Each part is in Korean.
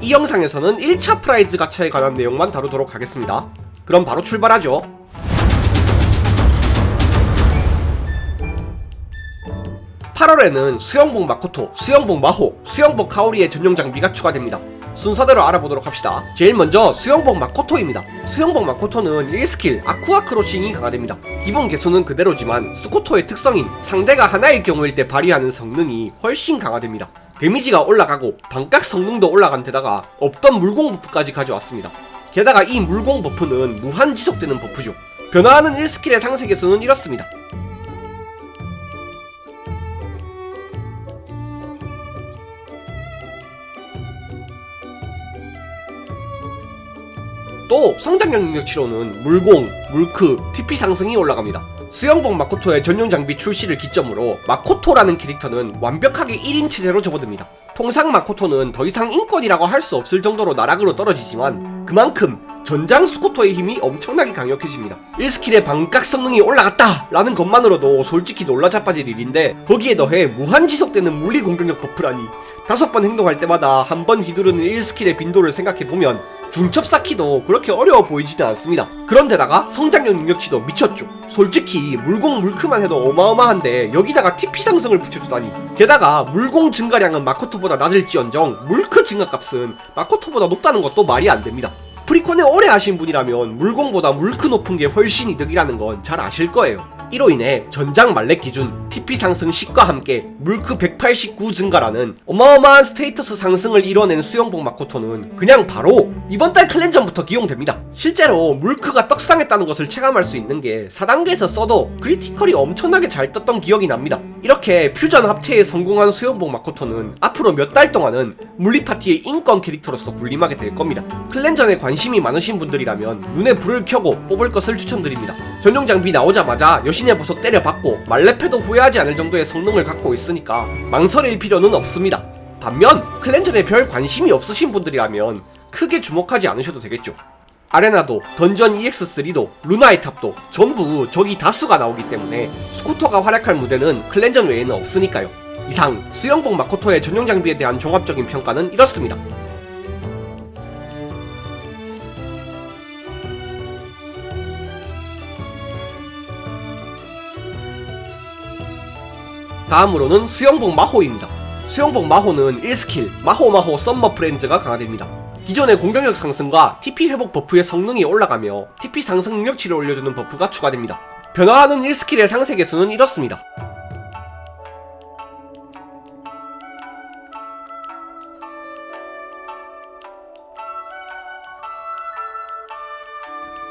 이 영상에서는 1차 프라이즈 가차에 관한 내용만 다루도록 하겠습니다. 그럼 바로 출발하죠. (8월에는) 수영복 마코토, 수영복 마호, 수영복 카오리의 전용 장비가 추가됩니다. 순서대로 알아보도록 합시다. 제일 먼저 수영복 마코토입니다. 수영복 마코토는 1스킬 아쿠아 크로싱이 강화됩니다. 기본 개수는 그대로지만 스코토의 특성인 상대가 하나일 경우일 때 발휘하는 성능이 훨씬 강화됩니다. 데미지가 올라가고 반각 성능도 올라간 데다가 없던 물공 버프까지 가져왔습니다. 게다가 이 물공 버프는 무한 지속되는 버프죠. 변화하는 1스킬의 상세 개수는 이렇습니다. 또 성장력 능력치로는 물공, 물크, TP 상승이 올라갑니다. 수영복 마코토의 전용 장비 출시를 기점으로 마코토라는 캐릭터는 완벽하게 1인 체제로 접어듭니다. 통상 마코토는 더 이상 인권이라고 할 수 없을 정도로 나락으로 떨어지지만 그만큼 전장 스코토의 힘이 엄청나게 강력해집니다. 1스킬의 반각 성능이 올라갔다! 라는 것만으로도 솔직히 놀라 자빠질 일인데 거기에 더해 무한 지속되는 물리 공격력 버프라니 다섯 번 행동할 때마다 한 번 휘두르는 1스킬의 빈도를 생각해보면 중첩 쌓기도 그렇게 어려워 보이지는 않습니다. 그런데다가 성장력 능력치도 미쳤죠. 솔직히 물공 물크만 해도 어마어마한데 여기다가 TP 상승을 붙여주다니. 게다가 물공 증가량은 마코토보다 낮을지언정 물크 증가값은 마코토보다 높다는 것도 말이 안 됩니다. 프리콘에 오래 하신 분이라면 물공보다 물크 높은 게 훨씬 이득이라는 건 잘 아실 거예요. 이로 인해 전장 말렉 기준 TP 상승 10과 함께 물크 189 증가라는 어마어마한 스테이터스 상승을 이뤄낸 수영복 마코토는 그냥 바로 이번 달 클렌전부터 기용됩니다. 실제로 물크가 떡상했다는 것을 체감할 수 있는 게 4단계에서 써도 크리티컬이 엄청나게 잘 떴던 기억이 납니다. 이렇게 퓨전 합체에 성공한 수영복 마코토는 앞으로 몇 달 동안은 물리 파티의 인권 캐릭터로서 군림하게 될 겁니다. 클렌전에 관심이 많으신 분들이라면 눈에 불을 켜고 뽑을 것을 추천드립니다. 전용 장비 나오자마자 여 신의 보석 때려받고 말레패도 후회하지 않을 정도의 성능을 갖고 있으니까 망설일 필요는 없습니다. 반면 클렌전에 별 관심이 없으신 분들이라면 크게 주목하지 않으셔도 되겠죠. 아레나도 던전 EX3도 루나의 탑도 전부 적이 다수가 나오기 때문에 스쿠터가 활약할 무대는 클렌전 외에는 없으니까요. 이상 수영복 마코토의 전용 장비에 대한 종합적인 평가는 이렇습니다. 다음으로는 수영복 마호입니다. 수영복 마호는 1스킬 마호마호 썸머 프렌즈가 강화됩니다. 기존의 공격력 상승과 TP 회복 버프의 성능이 올라가며 TP 상승 능력치를 올려주는 버프가 추가됩니다. 변화하는 1스킬의 상세 개수는 이렇습니다.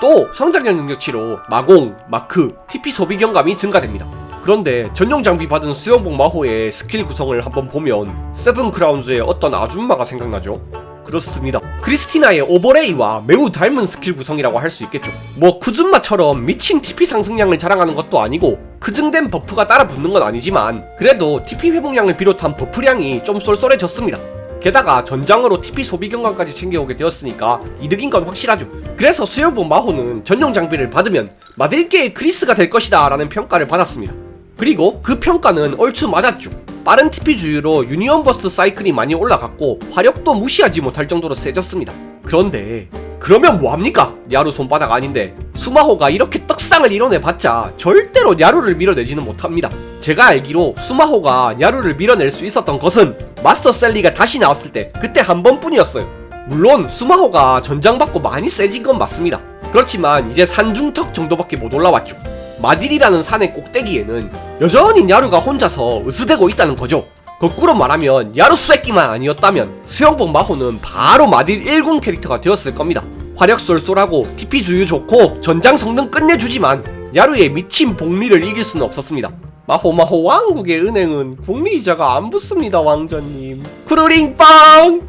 또 성장력 능력치로 마공, 마크, TP 소비 경감이 증가됩니다. 그런데 전용 장비 받은 수영복 마호의 스킬 구성을 한번 보면 세븐 크라운즈의 어떤 아줌마가 생각나죠? 그렇습니다. 크리스티나의 오버레이와 매우 닮은 스킬 구성이라고 할 수 있겠죠. 뭐 쿠즈마처럼 미친 TP 상승량을 자랑하는 것도 아니고 크증된 버프가 따라 붙는 건 아니지만 그래도 TP 회복량을 비롯한 버프량이 좀 쏠쏠해졌습니다. 게다가 전장으로 TP 소비 경감까지 챙겨오게 되었으니까 이득인 건 확실하죠. 그래서 수영복 마호는 전용 장비를 받으면 마들게의 크리스가 될 것이다 라는 평가를 받았습니다. 그리고 그 평가는 얼추 맞았죠. 빠른 TP 주유로 유니온 버스트 사이클이 많이 올라갔고 화력도 무시하지 못할 정도로 세졌습니다. 그런데 그러면 뭐합니까? 야루 손바닥 아닌데 수마호가 이렇게 떡상을 이뤄내봤자 절대로 야루를 밀어내지는 못합니다. 제가 알기로 수마호가 야루를 밀어낼 수 있었던 것은 마스터 셀리가 다시 나왔을 때 그때 한 번뿐이었어요. 물론 수마호가 전장받고 많이 세진 건 맞습니다. 그렇지만 이제 산중턱 정도밖에 못 올라왔죠. 마딜이라는 산의 꼭대기에는 여전히 야루가 혼자서 으스대고 있다는 거죠. 거꾸로 말하면 야루 쇠끼만 아니었다면 수영복 마호는 바로 마딜 1군 캐릭터가 되었을 겁니다. 화력 쏠쏠하고 TP 주유 좋고 전장 성능 끝내주지만 야루의 미친 복리를 이길 수는 없었습니다. 마호 마호 왕국의 은행은 복리이자가 안 붙습니다 왕자님. 쿠르링빵!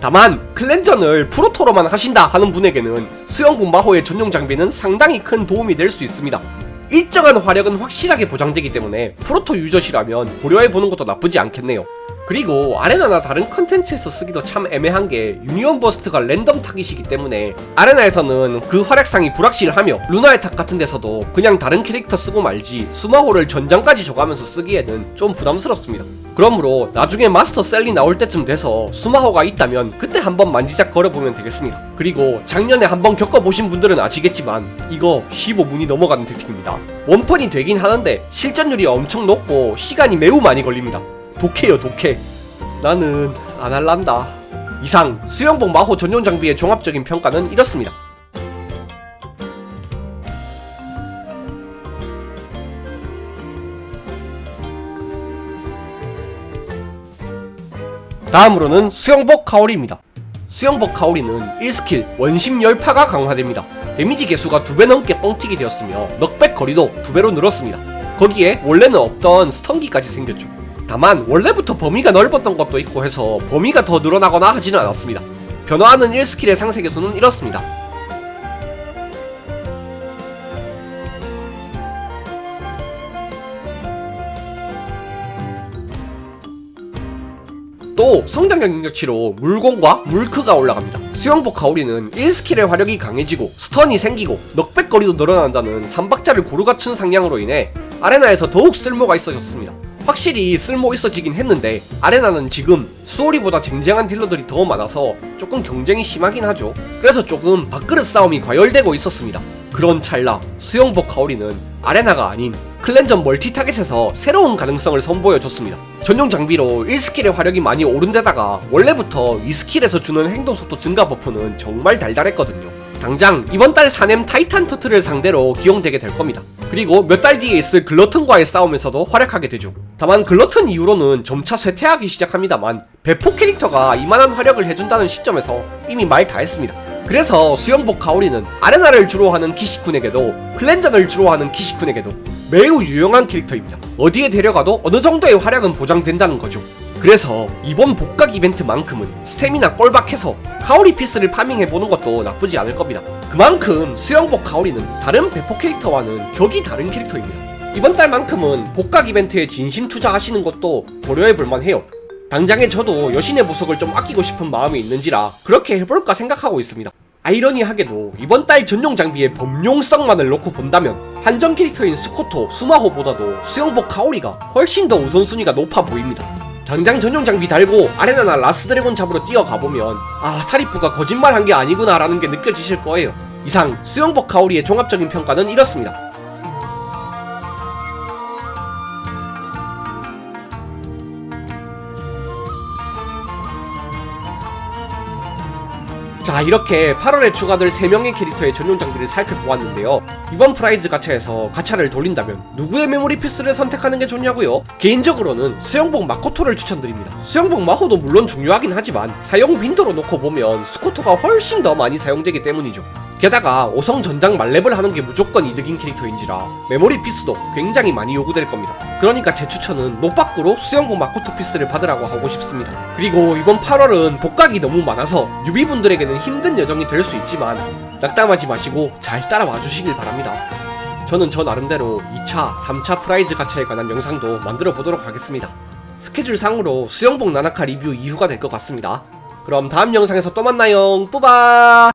다만 클렌전을 프로토로만 하신다 하는 분에게는 수영복 마호의 전용 장비는 상당히 큰 도움이 될 수 있습니다. 일정한 화력은 확실하게 보장되기 때문에 프로토 유저시라면 고려해보는 것도 나쁘지 않겠네요. 그리고 아레나나 다른 컨텐츠에서 쓰기도 참 애매한 게 유니온 버스트가 랜덤 타깃이기 때문에 아레나에서는 그 활약상이 불확실하며 루나의 탑 같은 데서도 그냥 다른 캐릭터 쓰고 말지 수마호를 전장까지 줘가면서 쓰기에는 좀 부담스럽습니다. 그러므로 나중에 마스터 셀리 나올 때쯤 돼서 수마호가 있다면 그때 한번 만지작 걸어보면 되겠습니다. 그리고 작년에 한번 겪어보신 분들은 아시겠지만 이거 15분이 넘어가는 특징입니다. 원펀이 되긴 하는데 실전율이 엄청 높고 시간이 매우 많이 걸립니다. 독해요 독해. 나는 안 할란다. 이상 수영복 마호 전용 장비의 종합적인 평가는 이렇습니다. 다음으로는 수영복 카오리입니다. 수영복 카오리는 1스킬 원심 열파가 강화됩니다. 데미지 개수가 2배 넘게 뻥튀기 되었으며 넉백 거리도 2배로 늘었습니다. 거기에 원래는 없던 스턴기까지 생겼죠 다만 원래부터 범위가 넓었던 것도 있고 해서 범위가 더 늘어나거나 하지는 않았습니다. 변화하는 1스킬의 상세 개수는 이렇습니다. 또 성장력 능력치로 물공과 물크가 올라갑니다. 수영복 가오리는 1스킬의 화력이 강해지고 스턴이 생기고 넉백거리도 늘어난다는 3박자를 고루 갖춘 상향으로 인해 아레나에서 더욱 쓸모가 있어졌습니다. 확실히 쓸모 있어지긴 했는데 아레나는 지금 수오리보다 쟁쟁한 딜러들이 더 많아서 조금 경쟁이 심하긴 하죠. 그래서 조금 밥그릇 싸움이 과열되고 있었습니다. 그런 찰나 수영복 가오리는 아레나가 아닌 클렌전 멀티 타겟에서 새로운 가능성을 선보여줬습니다. 전용 장비로 1스킬의 화력이 많이 오른 데다가 원래부터 2스킬에서 주는 행동 속도 증가 버프는 정말 달달했거든요. 당장 이번 달 사냄 타이탄 터틀을 상대로 기용되게 될 겁니다. 그리고 몇 달 뒤에 있을 글러튼과의 싸움에서도 활약하게 되죠. 다만 글러튼 이후로는 점차 쇠퇴하기 시작합니다만 배포 캐릭터가 이만한 활약을 해준다는 시점에서 이미 말 다 했습니다. 그래서 수영복 가오리는 아레나를 주로 하는 기시쿤에게도 클렌전을 주로 하는 기시쿤에게도 매우 유용한 캐릭터입니다. 어디에 데려가도 어느 정도의 활약은 보장된다는 거죠. 그래서 이번 복각 이벤트만큼은 스태미나 꼴박해서 카오리 피스를 파밍해보는 것도 나쁘지 않을 겁니다. 그만큼 수영복 카오리는 다른 배포 캐릭터와는 격이 다른 캐릭터입니다. 이번 달만큼은 복각 이벤트에 진심 투자하시는 것도 고려해볼만 해요. 당장에 저도 여신의 보석을 좀 아끼고 싶은 마음이 있는지라 그렇게 해볼까 생각하고 있습니다. 아이러니하게도 이번 달 전용 장비의 범용성만을 놓고 본다면 한정 캐릭터인 스코토, 수마호보다도 수영복 카오리가 훨씬 더 우선순위가 높아 보입니다. 당장 전용 장비 달고 아레나나 라스 드래곤 잡으러 뛰어가보면 아 사리프가 거짓말 한 게 아니구나 라는 게 느껴지실 거예요. 이상 수영복 카오리의 종합적인 평가는 이렇습니다. 자 이렇게 8월에 추가될 3명의 캐릭터의 전용 장비를 살펴보았는데요. 이번 프라이즈 가차에서 가차를 돌린다면 누구의 메모리 피스를 선택하는 게 좋냐고요? 개인적으로는 수영복 마코토를 추천드립니다. 수영복 마호도 물론 중요하긴 하지만 사용 빈도로 놓고 보면 스코토가 훨씬 더 많이 사용되기 때문이죠 게다가 5성 전장 말렙을 하는 게 무조건 이득인 캐릭터인지라 메모리 피스도 굉장히 많이 요구될 겁니다. 그러니까 제 추천은 노빠꾸로 수영복 마코토 피스를 받으라고 하고 싶습니다. 그리고 이번 8월은 복각이 너무 많아서 뉴비분들에게는 힘든 여정이 될 수 있지만 낙담하지 마시고 잘 따라와 주시길 바랍니다. 저는 저 나름대로 2차, 3차 프라이즈 가차에 관한 영상도 만들어 보도록 하겠습니다. 스케줄 상으로 수영복 나나카 리뷰 이후가 될 것 같습니다. 그럼 다음 영상에서 또 만나요. 뿌바!